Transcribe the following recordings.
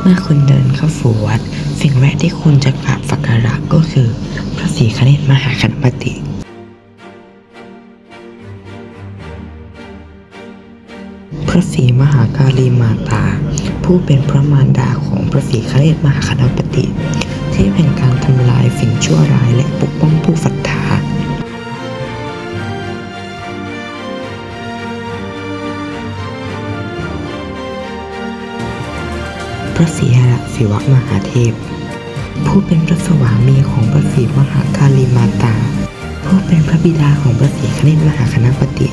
เมื่อคุณเดินเข้าสู่วัด สิ่งแรกที่คุณจะกราบสักการะก็คือ พระศรีคเนศมหาคณปติพระศรีมหาการีมาตา ผู้เป็นพระมารดาของพระศรีคเนศมหาคณปติที่แห่งการทำลายสิ่งชั่วร้าย ระศรีหะศิวะมหาเทพ ผู้เป็นพระสวามีของพระศรีมหาคาลีมาตา ผู้เป็นพระบิดาของพระศรีคเนศมหาคณปติ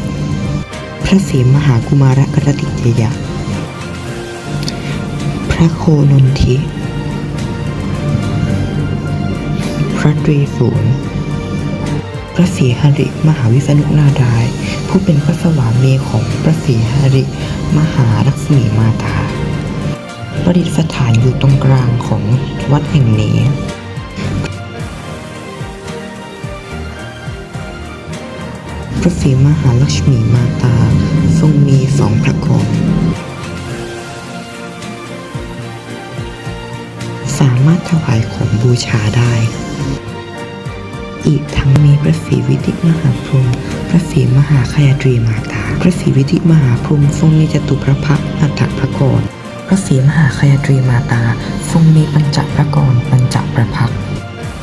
พระศรีมหากุมารกรติเจยะ พระโคนนทิ พระตรีศูนย์พระศรีหริมหาวิษณุนาดาย ผู้เป็นพระสวามีของพระศรีหริมหาลักษมีมาตา ประดิษฐานอยู่ตรงกลางของวัดแห่งนี้พระศรีมหาลักษมีมาตาทรงมีสองพระกรสามารถถวายของบูชาได้ อีกทั้งมีพระศรีวิติมหาพรหมพระศรีมหาคยาตรีมาตา พระศรีวิติมหาพรหมทรงมีจตุพระพักอัฏฐพระกร พระศรีมหาคยตรีมาตา ทรงมีปัญจพระกรปัญจประพัก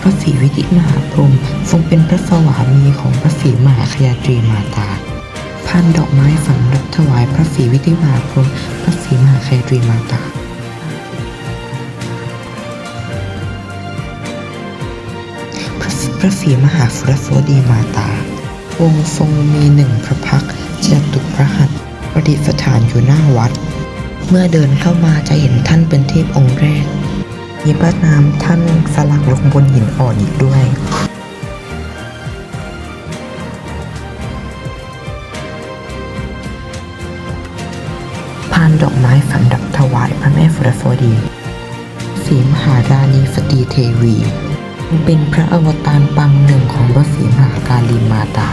พระศรีวิติมหาพรหมทรงเป็นพระสวามีของพระศรีมหาคยตรีมาตาพันดอกไม้สำหรับถวายพระศรีวิติมหาพรหมพระศรีมหาคยตรีมาตาพระศรีมหาสุรสวดีมาตา องค์ทรงมีหนึ่งพระพักตร์จตุพระหัตประดิษฐานอยู่หน้าวัด เมื่อเดินเข้ามาจะเห็นท่านเป็นเทพองค์แรก มีพระนามท่านสลักลงบนหินอ่อนอีกด้วยพานดอกไม้สำหรับถวายพระแม่สุรสวดีสีมหาราณีสตีเทวี เป็นพระอวตารปังหนึ่งของพระศรีมหาการีมาตา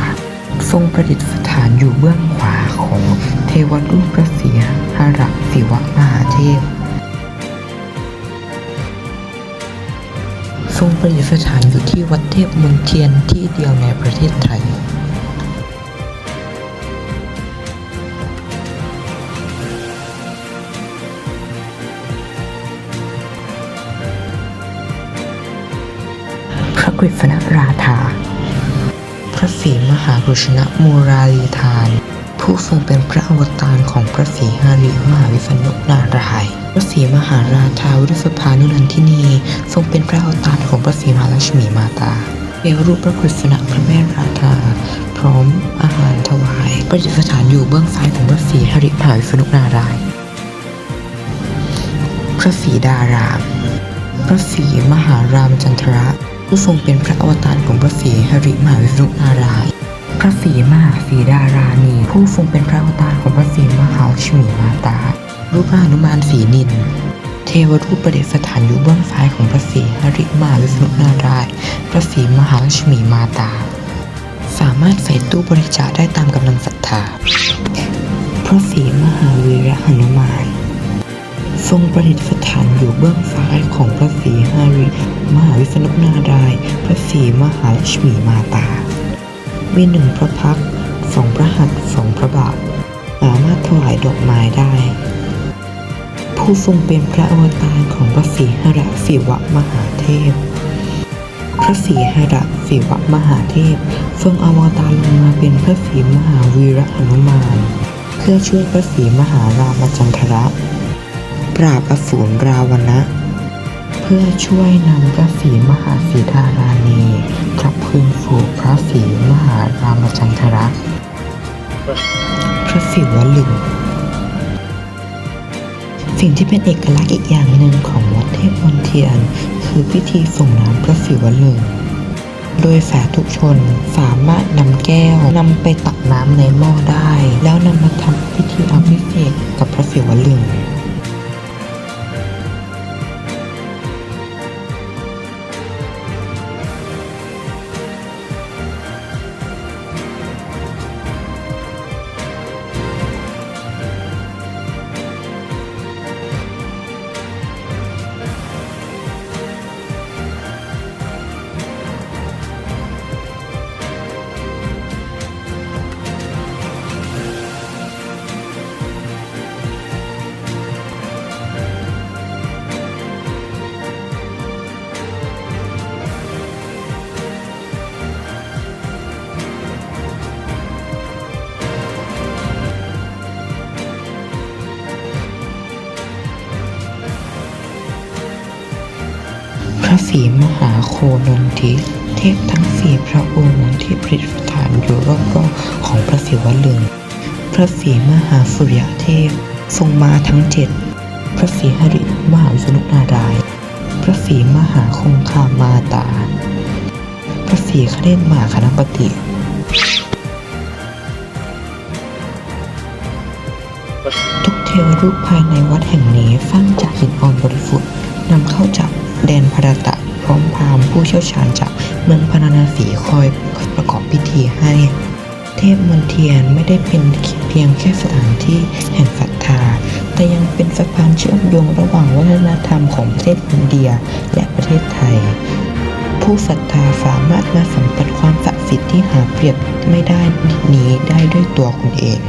ทรงประดิษฐานอยู่เบื้องขวาของเทวรูปพระศรีหระศิวะมหาเทพ ทรงประดิษฐานอยู่ที่วัดเทพมนเทียนที่เดียวในประเทศไทยพระกฤษณราธา พระศรีมหารุชนะมูราลีทาน ผู้ทรงเป็นพระอวตารของพระศรีหาริมหาวิษณุนารายณ์พระศรีมหาราชาวิรุสภานุนันทินี ทรงเป็นพระอวตารของพระศรีมหาลักษมีมาตาเปลวรูปพระกฤษณะพระแม่ราธาพร้อมอาหารถวายประดิษฐานอยู่เบื้องซ้ายของพระศรีหริมหาวิษณุนารายณ์พระศรีดาราม พระศรีมหารามจันทระ ผู้ทรงเป็นพระอวตารของพระศรีหริมหาวิษณุนารายณ์พระศรีมหาสีดาราณี ผู้ทรงเป็นพระอวตารของพระศรีมหาลักษมีมาตา รูปพระหนุมานสีนิน เทวรูปประดิษฐานอยู่เบื้องซ้ายของพระศรีหริมหาวิษณุนารายณ์พระศรีมหาลักษมีมาตา สามารถใส่ตู้บริจาคได้ตามกำลังศรัทธาพระศรีมหาวีระหนุมาน ทรงประดิษฐานอยู่เบื้องซ้ายของพระศรีหาริมหาวิษณุนาราย พระศรีมหาลักษมีมาตา มีหนึ่งพระพักสองพระหัตถ์สองพระบาทสามารถถวายดอกไม้ได้ ผู้ทรงเป็นพระอวตารของพระศรีหระศิวะมหาเทพ พระศรีหระศิวะมหาเทพ ทรงอวตารลงมาเป็นพระศรีมหาวีระหนุมาน เพื่อช่วยพระศรีมหารามจันทระ ปราบอสูรราวนะ เพื่อช่วยนำพระศรีมหาสีดาราณีกลับคืนสู่พระศรีมหารามจันทระพระศิวลึงสิ่งที่เป็นเอกลักษณ์อีกอย่างหนึ่งของวัดเทพมนเทียน คือพิธีส่งน้ำพระศิวลึงโดยสาธุชนสามารถนำแก้วนำไปตักน้ำในหม้อได้ แล้วนำมาทำพิธีอภิเษกกับพระศิวลึง ระศรีมหาโคนนทิ เทพทั้งสี่พระองค์ที่ประดิษฐานอยู่รอบๆของพระศิวลึง พระศรีมหาสุริยเทพ ทรงมาทั้งเจ็ด พระศรีหริมหาวิษณุนารายณ์พระศรีมหาคงคามาตา พระศรีคเนศมหาคณปติทุกเทวรูปภายในวัดแห่งนี้สร้างจากหินอ่อนบริสุทธิ์นำเข้าจาก แดนพระตะพร้อมพามผู้เชี่ยวชาญจากเมืองพาราณสีคอยประกอบพิธีให้ เทพมนเทียนไม่ได้เป็นเพียงแค่สถานที่แห่งศรัทธา แต่ยังเป็นสะพานเชื่อมโยงระหว่างวัฒนธรรมของประเทศอินเดียและประเทศไทย ผู้ศรัทธาสามารถมาสัมผัสความศักดิ์สิทธิ์ที่หาเปรียบไม่ได้นี้ได้ด้วยตัวคุณเอง